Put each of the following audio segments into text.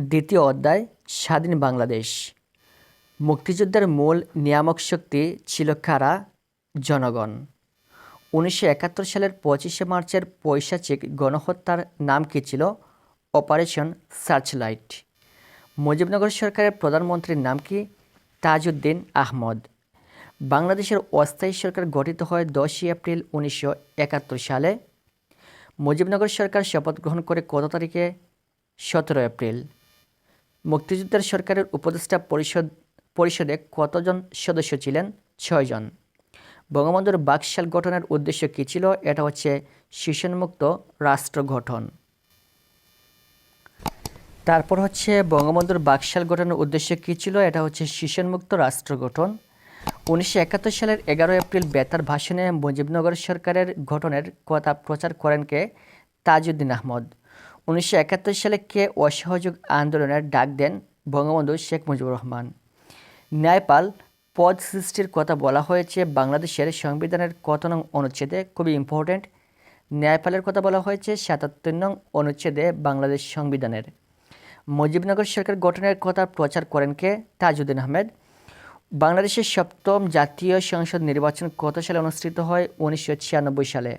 দ্বিতীয় অধ্যায়, স্বাধীন বাংলাদেশ। মুক্তিযুদ্ধের মূল নিয়ামক শক্তি ছিল কারা? জনগণ। উনিশশো একাত্তর সালের পঁচিশে মার্চের পৈশাচিক গণহত্যার নাম কী ছিল? Operation searchlight. মুজিবনগর সরকারের প্রধানমন্ত্রীর নাম কি? তাজউদ্দিন আহমদ। বাংলাদেশের অস্থায়ী সরকার গঠিত হয় দশই এপ্রিল উনিশশো একাত্তর সালে। মুজিবনগর সরকার শপথ গ্রহণ করে কত তারিখে? সতেরো এপ্রিল। মুক্তিযুদ্ধের সরকারের উপদেষ্টা পরিষদ, পরিষদে কতজন সদস্য ছিলেন? ছয়জন। বঙ্গবন্ধুর বাকশাল গঠনের উদ্দেশ্য কী ছিল? এটা হচ্ছে শোষণমুক্ত রাষ্ট্র গঠন। তারপর হচ্ছে বঙ্গবন্ধুর বাকশাল গঠনের উদ্দেশ্য কী ছিল? এটা হচ্ছে শোষণমুক্ত রাষ্ট্র গঠন। উনিশশো একাত্তর সালের এগারো এপ্রিল বেতার ভাষণে মুজিবনগর সরকারের গঠনের কথা প্রচার করেন কে? তাজউদ্দিন আহমদ। উনিশশো একাত্তর সালে কে অসহযোগ আন্দোলনের ডাক দেন বঙ্গবন্ধু শেখ মুজিবুর রহমান। ন্যায়পাল পদ সৃষ্টির কথা বলা হয়েছে, বাংলাদেশের সংবিধানের কত নং অনুচ্ছেদে খুবই ইম্পর্ট্যান্ট ন্যায়পালের কথা বলা হয়েছে, সাতাত্তর নং অনুচ্ছেদে বাংলাদেশ সংবিধানের। মুজিবনগর সরকার গঠনের কথা প্রচার করেন কে? তাজউদ্দিন আহমেদ। বাংলাদেশের সপ্তম জাতীয় সংসদ নির্বাচন কত সালে অনুষ্ঠিত হয়? উনিশশো ছিয়ানব্বই সালে।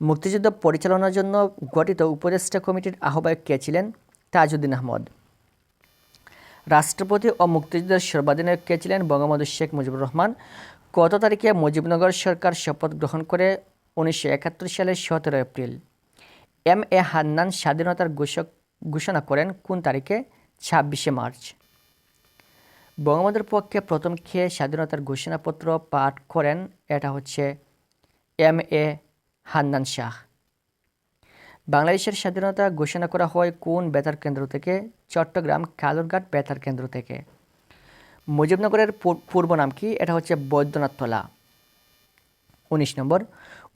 মুক্তিযুদ্ধ পরিচালনার জন্য গঠিত উপদেষ্টা কমিটির আহ্বায়ক কে ছিলেন? তাজউদ্দিন আহমদ। রাষ্ট্রপতি ও মুক্তিযুদ্ধের সর্বাধিনায়ক কে ছিলেন বঙ্গবন্ধু শেখ মুজিবুর রহমান? কত তারিখে মুজিবনগর সরকার শপথ গ্রহণ করে? উনিশশো একাত্তর সালের সতেরো এপ্রিল। এম এ হান্নান স্বাধীনতার ঘোষক ঘোষণা করেন কোন তারিখে? ছাব্বিশে মার্চ। বঙ্গবন্ধুর পক্ষে প্রথম খেয়ে স্বাধীনতার ঘোষণাপত্র পাঠ করেন, এটা হচ্ছে এম এ হান্নান শাহ। বাংলাদেশের স্বাধীনতা ঘোষণা করা হয় কোন বেতার কেন্দ্র থেকে? চট্টগ্রাম কালুরঘাট বেতার কেন্দ্র থেকে। মুজিবনগরের পূর্ব নাম কি? এটা হচ্ছে বৈদ্যনাথতলা উনিশ নম্বর।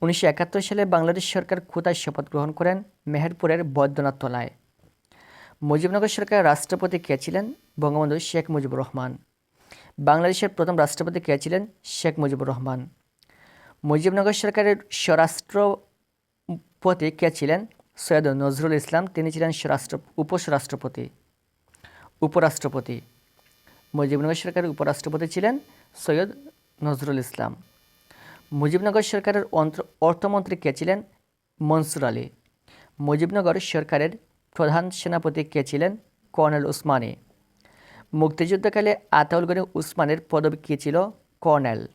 উনিশশো একাত্তর সালে বাংলাদেশ সরকার কোথায় শপথ গ্রহণ করেন? মেহেরপুরের বৈদ্যনাথতলায় মুজিবনগর সরকারের রাষ্ট্রপতি কে ছিলেন? বঙ্গবন্ধু শেখ মুজিবুর রহমান। বাংলাদেশের প্রথম রাষ্ট্রপতি কে ছিলেন? শেখ মুজিবুর রহমান। মুজিবনগর সরকারের স্বরাষ্ট্রপতি কে ছিলেন? সৈয়দ নজরুল ইসলাম। তিনি ছিলেন স্বরাষ্ট্র, উপস্বরাষ্ট্রপতি। উপরাষ্ট্রপতি। মুজিবনগর সরকারের উপরাষ্ট্রপতি ছিলেন সৈয়দ নজরুল ইসলাম। মুজিবনগর সরকারের অন্ত অর্থমন্ত্রী কে ছিলেন? মনসুর আলী। মুজিবনগর সরকারের প্রধান সেনাপতি কে ছিলেন? কর্নেল উসমানী। মুক্তিযুদ্ধকালে আতাউল গনি উসমানের পদবি কী ছিল? কর্নেল।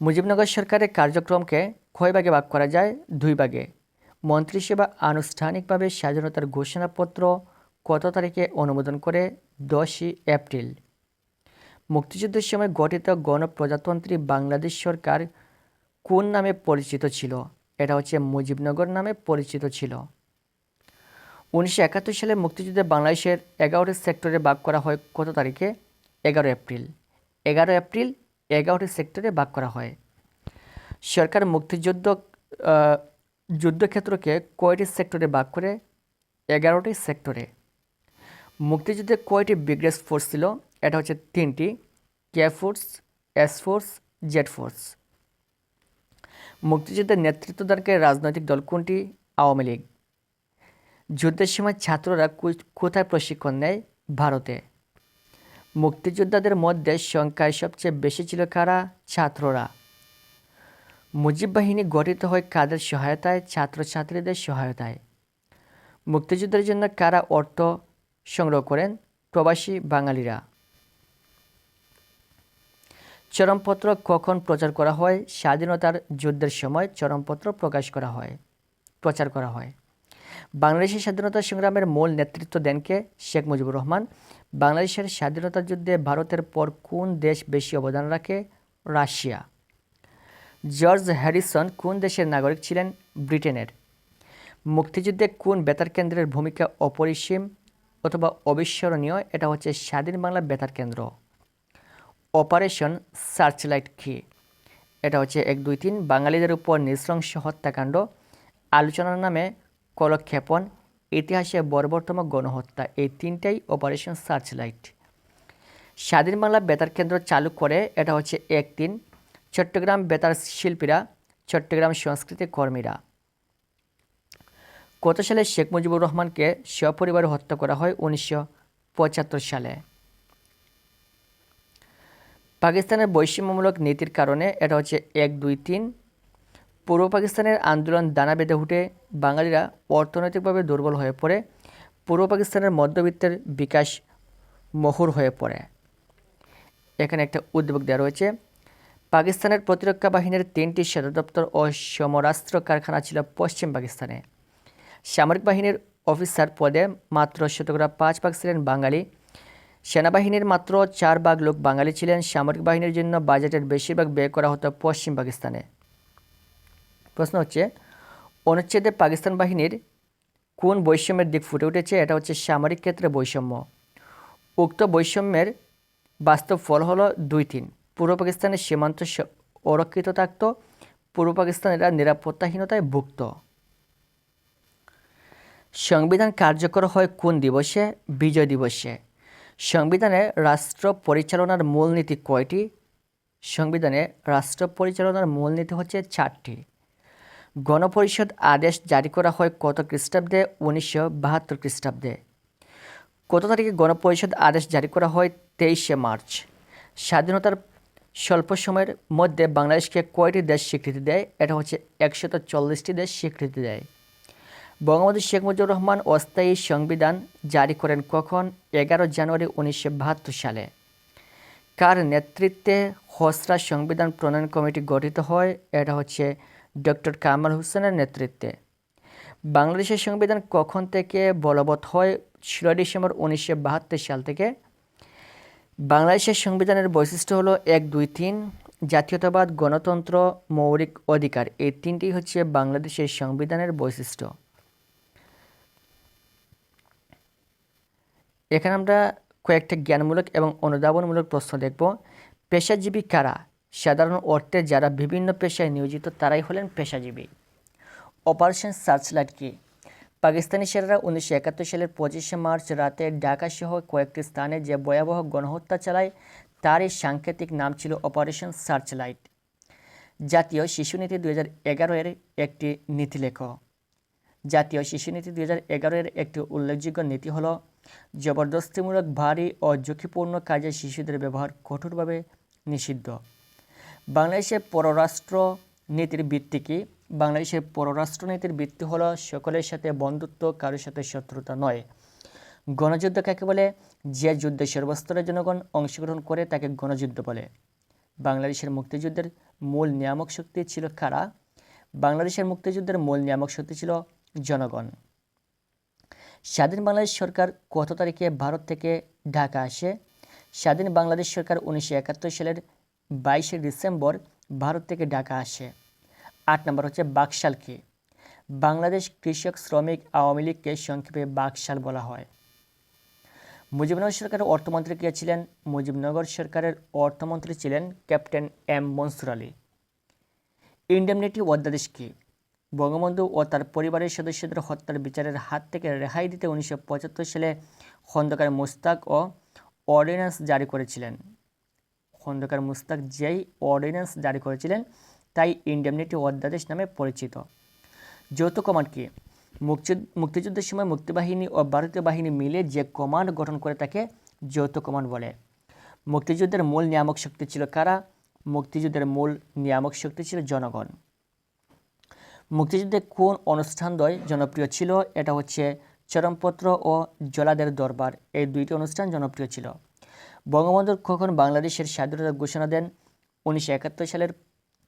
মুজিবনগর সরকারের কার্যক্রমকে কয় ভাগে ভাগ করা যায়? দুই ভাগে। মন্ত্রিসভা আনুষ্ঠানিকভাবে স্বাধীনতার ঘোষণাপত্র কত তারিখে অনুমোদন করে? দশই এপ্রিল। মুক্তিযুদ্ধের সময় গঠিত গণপ্রজাতন্ত্রী বাংলাদেশ সরকার কোন নামে পরিচিত ছিল? এটা হচ্ছে মুজিবনগর নামে পরিচিত ছিল। উনিশশো একাত্তর সালে মুক্তিযুদ্ধে বাংলাদেশের এগারোটি সেক্টরে ভাগ করা হয় কত তারিখে? এগারো এপ্রিল। এগারো এপ্রিল এগারোটি সেক্টরে ভাগ করা হয়। সরকার মুক্তিযুদ্ধ যুদ্ধক্ষেত্রকে কয়টি সেক্টরে ভাগ করে? এগারোটি সেক্টরে। মুক্তিযুদ্ধে কয়টি ব্রিগেড ফোর্স ছিল? এটা হচ্ছে তিনটি, K force, S force, Z force. মুক্তিযুদ্ধের নেতৃত্বদানকে রাজনৈতিক দল কোনটি? আওয়ামী লীগ। যুদ্ধের সময় ছাত্ররা কোথায় প্রশিক্ষণ নেয়? ভারতে। মুক্তিযোদ্ধাদের মধ্যে সংখ্যায় সবচেয়ে বেশি ছিল কারা? ছাত্ররা। মুজিব বাহিনী গঠিত হয় কাদের সহায়তায়? ছাত্রছাত্রীদের সহায়তায়। মুক্তিযুদ্ধের জন্য কারা অর্থ সংগ্রহ করেন? প্রবাসী বাঙালিরা। চরমপত্র কখন প্রচার করা হয়? স্বাধীনতার যুদ্ধের সময় চরমপত্র প্রকাশ করা হয়। প্রচার করা হয়। বাংলাদেশের স্বাধীনতা সংগ্রামের মূল নেতৃত্ব দেনকে শেখ মুজিবুর রহমান। বাংলাদেশের স্বাধীনতা যুদ্ধে ভারতের পর কোন দেশ বেশি অবদান রাখে? রাশিয়া। জর্জ হ্যারিসন কোন দেশের নাগরিক ছিলেন? ব্রিটেনের। মুক্তিযুদ্ধে কোন বেতার কেন্দ্রের ভূমিকা অপরিসীম অথবা অবিস্মরণীয়? এটা হচ্ছে স্বাধীন বাংলা বেতার কেন্দ্র। অপারেশন সার্চলাইট কি? এটা হচ্ছে এক দুই তিন বাঙালিদের উপর নৃশংস হত্যাকাণ্ড। আলোচনার নামে কলক্ষেপণ, ইতিহাসে বর্বরতম গণহত্যা, এই তিনটাই অপারেশন সার্চলাইট স্বাধীন বাংলা বেতার কেন্দ্র চালু করে এটা হচ্ছে এক তিন চট্টগ্রাম বেতার শিল্পীরা, চট্টগ্রাম সংস্কৃতি কর্মীরা। কত সালে শেখ মুজিবুর রহমানকে সপরিবারে হত্যা করা হয়? উনিশশো পঁচাত্তর সালে। পাকিস্তানের বৈষম্যমূলক নীতির কারণে এটা হচ্ছে এক দুই তিন। পূর্ব পাকিস্তানের আন্দোলন দানা বেঁধে উঠে বাঙালিরা অর্থনৈতিকভাবে দুর্বল হয়ে পড়ে, পূর্ব পাকিস্তানের মধ্যবিত্তের বিকাশ মহুর হয়ে পড়ে। এখানে একটা উদ্বেগ দেওয়া রয়েছে। পাকিস্তানের প্রতিরক্ষা বাহিনীর তিনটি সদর দপ্তর ও সমরাস্ত্র কারখানা ছিল পশ্চিম পাকিস্তানে। সামরিক বাহিনীর অফিসার পদে মাত্র শতকরা পাঁচ ভাগ ছিলেন বাঙালি। সেনাবাহিনীর মাত্র চার ভাগ লোক বাঙালি ছিলেন। সামরিক বাহিনীর জন্য বাজেটের বেশিরভাগ ব্যয় করা হতো পশ্চিম পাকিস্তানে। প্রশ্ন হচ্ছে, অনুচ্ছেদে পাকিস্তান বাহিনীর কোন বৈষম্যের দিক ফুটে উঠেছে? এটা হচ্ছে সামরিক ক্ষেত্রে বৈষম্য। উক্ত বৈষম্যের বাস্তব ফল হলো দুই তিন। পূর্ব পাকিস্তানের সীমান্ত অরক্ষিত থাকত। পূর্ব পাকিস্তানিরা নিরাপত্তাহীনতায় ভুক্ত। সংবিধান কার্যকর হয় কোন দিবসে? বিজয় দিবসে। সংবিধানে রাষ্ট্র পরিচালনার মূলনীতি কয়টি? সংবিধানে রাষ্ট্র পরিচালনার মূলনীতি হচ্ছে চারটি। গণপরিষদ আদেশ জারি করা হয় কত খ্রিস্টাব্দে? উনিশশো বাহাত্তর খ্রিস্টাব্দে। কত তারিখে গণপরিষদ আদেশ জারি করা হয়? তেইশে মার্চ। স্বাধীনতার স্বল্প সময়ের মধ্যে বাংলাদেশকে কয়টি দেশ স্বীকৃতি দেয়? এটা হচ্ছে একশত চল্লিশটি দেশ স্বীকৃতি দেয়। বঙ্গবন্ধু শেখ মুজিবুর রহমান অস্থায়ী সংবিধান জারি করেন কখন? এগারো জানুয়ারি উনিশশো বাহাত্তর সালে। কার নেতৃত্বে খসড়া সংবিধান প্রণয়ন কমিটি গঠিত হয়? এটা হচ্ছে ডক্টর কামাল হোসেনের নেতৃত্বে। বাংলাদেশের সংবিধান কখন থেকে বলবৎ হয়? ষোলো ডিসেম্বর উনিশশো বাহাত্তর সাল থেকে। বাংলাদেশের সংবিধানের বৈশিষ্ট্য হলো এক, দুই, তিন, জাতীয়তাবাদ, গণতন্ত্র, মৌলিক অধিকার। এই তিনটি হচ্ছে বাংলাদেশের সংবিধানের বৈশিষ্ট্য। এখানে আমরা কয়েকটা জ্ঞানমূলক এবং অনুধাবনমূলক প্রশ্ন দেখব। পেশাজীবী কারা? সাধারণ অর্থে যারা বিভিন্ন পেশায় নিয়োজিত, তারাই হলেন পেশাজীবী। অপারেশন সার্চলাইট কি? পাকিস্তানি সেনারা উনিশশো একাত্তর সালের পঁচিশে মার্চ রাতে ঢাকাসহ কয়েকটি স্থানে যে ভয়াবহ গণহত্যা চালায়, তারই সাংকেতিক নাম ছিল অপারেশন সার্চলাইট। জাতীয় শিশুনীতি দুই হাজার এর একটি নীতিলেখ জাতীয় শিশুনীতি দুই হাজার এর একটি উল্লেখযোগ্য নীতি হলো, জবরদস্তিমূলক, ভারী ও ঝুঁকিপূর্ণ কাজে শিশুদের ব্যবহার কঠোরভাবে নিষিদ্ধ। বাংলাদেশের পররাষ্ট্র নীতির ভিত্তি কি? বাংলাদেশের পররাষ্ট্র নীতির ভিত্তি হলো সকলের সাথে বন্ধুত্ব, কারোর সাথে শত্রুতা নয়। গণযুদ্ধ কাকে বলে? যে যুদ্ধে সর্বস্তরের জনগণ অংশগ্রহণ করে তাকে গণযুদ্ধ বলে। বাংলাদেশের মুক্তিযুদ্ধের মূল নিয়ামক শক্তি ছিল কারা? বাংলাদেশের মুক্তিযুদ্ধের মূল নিয়ামক শক্তি ছিল জনগণ। স্বাধীন বাংলাদেশ সরকার কত তারিখে ভারত থেকে ঢাকা আসে? স্বাধীন বাংলাদেশ সরকার উনিশশো একাত্তর সালের বাইশে ডিসেম্বর ভারত থেকে ঢাকা আসে। আট নম্বর হচ্ছে বাকশাল কি? বাংলাদেশ কৃষক শ্রমিক আওয়ামী লীগকে সংক্ষেপে বাকশাল বলা হয়। মুজিবনগর সরকারের অর্থমন্ত্রী কে ছিলেন? মুজিবনগর সরকারের অর্থমন্ত্রী ছিলেন captain M Mansur Ali. Indemnity অধ্যাদেশ কি? বঙ্গবন্ধু ও তার পরিবারের সদস্যদের হত্যার বিচারের হাত থেকে রেহাই দিতে উনিশশো পঁচাত্তর সালে খন্দকার মুস্তাক ও অর্ডিন্যান্স জারি করেছিলেন। খন্দকার মুস্তাক যেই অর্ডিন্যান্স জারি করেছিলেন, তাই ইন্ডেমনিটি অধ্যাদেশ নামে পরিচিত। যৌথ কমান্ড কি? মুক্তিযুদ্ধ, মুক্তিযুদ্ধের সময় মুক্তিবাহিনী ও ভারতীয় বাহিনী মিলে যে কমান্ড গঠন করে তাকে যৌথ কমান্ড বলে। মুক্তিযুদ্ধের মূল নিয়ামক শক্তি ছিল কারা? মুক্তিযুদ্ধের মূল নিয়ামক শক্তি ছিল জনগণ। মুক্তিযুদ্ধে কোন অনুষ্ঠানদ্বয় জনপ্রিয় ছিল? এটা হচ্ছে চরমপত্র ও জলাদের দরবার। এই দুইটি অনুষ্ঠান জনপ্রিয় ছিল। বঙ্গবন্ধু কখন বাংলাদেশের স্বাধীনতা ঘোষণা দেন? উনিশশো একাত্তর সালের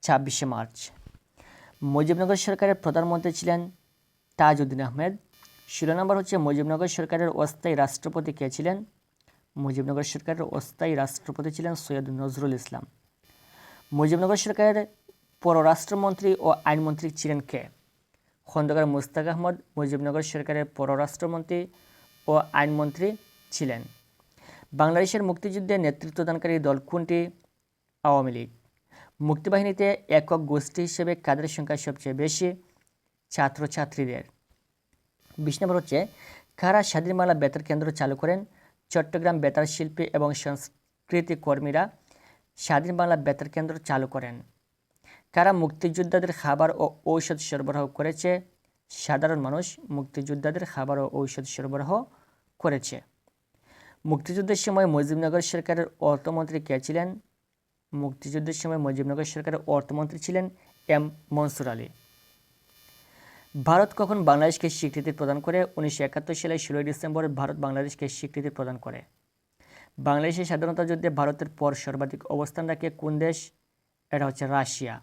ছাব্বিশে মার্চ। মুজিবনগর সরকারের প্রধানমন্ত্রী ছিলেন তাজউদ্দিন আহমেদ। ষোলো নম্বর হচ্ছে মুজিবনগর সরকারের অস্থায়ী রাষ্ট্রপতি কে ছিলেন? মুজিবনগর সরকারের অস্থায়ী রাষ্ট্রপতি ছিলেন সৈয়দ নজরুল ইসলাম। মুজিবনগর সরকারের পররাষ্ট্রমন্ত্রী ও আইনমন্ত্রী ছিলেন কে? খন্দকার মুস্তাক আহমদ, মুজিবনগর সরকারের পররাষ্ট্রমন্ত্রী ও আইনমন্ত্রী ছিলেন। বাংলাদেশের মুক্তিযুদ্ধে নেতৃত্বদানকারী দল কোনটি? আওয়ামী লীগ। মুক্তিবাহিনীতে একক গোষ্ঠী হিসেবে কাদের সংখ্যা সবচেয়ে বেশি? ছাত্রছাত্রীদের। বিশ নম্বর হচ্ছে, কারা স্বাধীন বাংলা বেতার কেন্দ্র চালু করেন? চট্টগ্রাম বেতার শিল্পী এবং সংস্কৃতি কর্মীরা স্বাধীন বাংলা বেতার কেন্দ্র চালু করেন। কারা মুক্তিযোদ্ধাদের খাবার ও ঔষধ সরবরাহ করেছে? সাধারণ মানুষ মুক্তিযোদ্ধাদের খাবার ও ঔষধ সরবরাহ করেছে। মুক্তিযুদ্ধের সময় মুজিবনগর সরকারের অর্থমন্ত্রী কে ছিলেন? মুক্তিযুদ্ধের সময় মুজিবনগর সরকারের অর্থমন্ত্রী ছিলেন এম মনসুর আলী। ভারত কখন বাংলাদেশকে স্বীকৃতি প্রদান করে? উনিশশো একাত্তর সালে ষোলোই ডিসেম্বর ভারত বাংলাদেশকে স্বীকৃতি প্রদান করে। বাংলাদেশের স্বাধীনতা যুদ্ধে ভারতের পর সর্বাধিক অবস্থান রাখে কোন দেশ? এটা হচ্ছে রাশিয়া।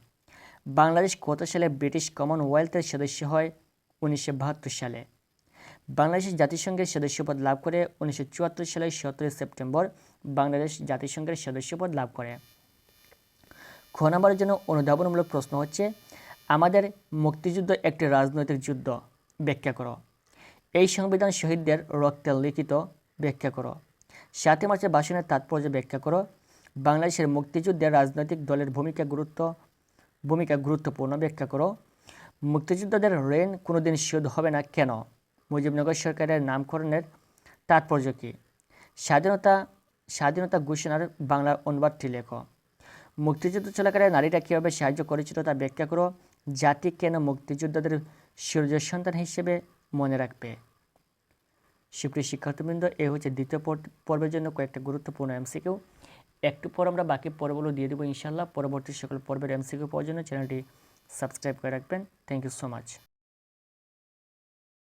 বাংলাদেশ কত সালে ব্রিটিশ কমনওয়েলথের সদস্য হয়? উনিশশো বাহাত্তর সালে। বাংলাদেশ জাতিসংঘের সদস্যপদ লাভ করে উনিশশো চুয়াত্তর সালের সতেরোই সেপ্টেম্বর বাংলাদেশ জাতিসংঘের সদস্যপদ লাভ করে। খ নম্বরের জন্য অনুধাবনমূলক প্রশ্ন হচ্ছে, আমাদের মুক্তিযুদ্ধ একটি রাজনৈতিক যুদ্ধ, ব্যাখ্যা করো। এই সংবিধান শহীদদের রক্তে লিখিত, ব্যাখ্যা করো। সাতই মার্চের ভাষণের তাৎপর্য ব্যাখ্যা করো, বাংলাদেশের মুক্তিযুদ্ধে রাজনৈতিক দলের ভূমিকা গুরুত্ব, ভূমিকা গুরুত্বপূর্ণ ব্যাখ্যা করো। মুক্তিযোদ্ধাদের ঋণ কোনোদিন শোধ হবে না কেন? মুজিবনগর সরকারের নামকরণের তাৎপর্য কী? স্বাধীনতা স্বাধীনতা ঘোষণার বাংলা অনুবাদটি লেখো। মুক্তিযুদ্ধ চলাকালে নারীরা কীভাবে সাহায্য করেছিল তা ব্যাখ্যা করো। জাতি কেন মুক্তিযোদ্ধাদের সূর্য সন্তান হিসেবে মনে রাখবে? সুপ্রিয় শিক্ষার্থীবৃন্দ, এ হচ্ছে দ্বিতীয় পর্বের জন্য কয়েকটা গুরুত্বপূর্ণ এমসিকিউ। একটু পর আমরা বাকি পর্বগুলো দিয়ে দেবো ইনশাল্লাহ পরবর্তী সকল পর্বের এমসিকিউ পাওয়ার জন্য চ্যানেলটি সাবস্ক্রাইব করে রাখবেন। Thank you so much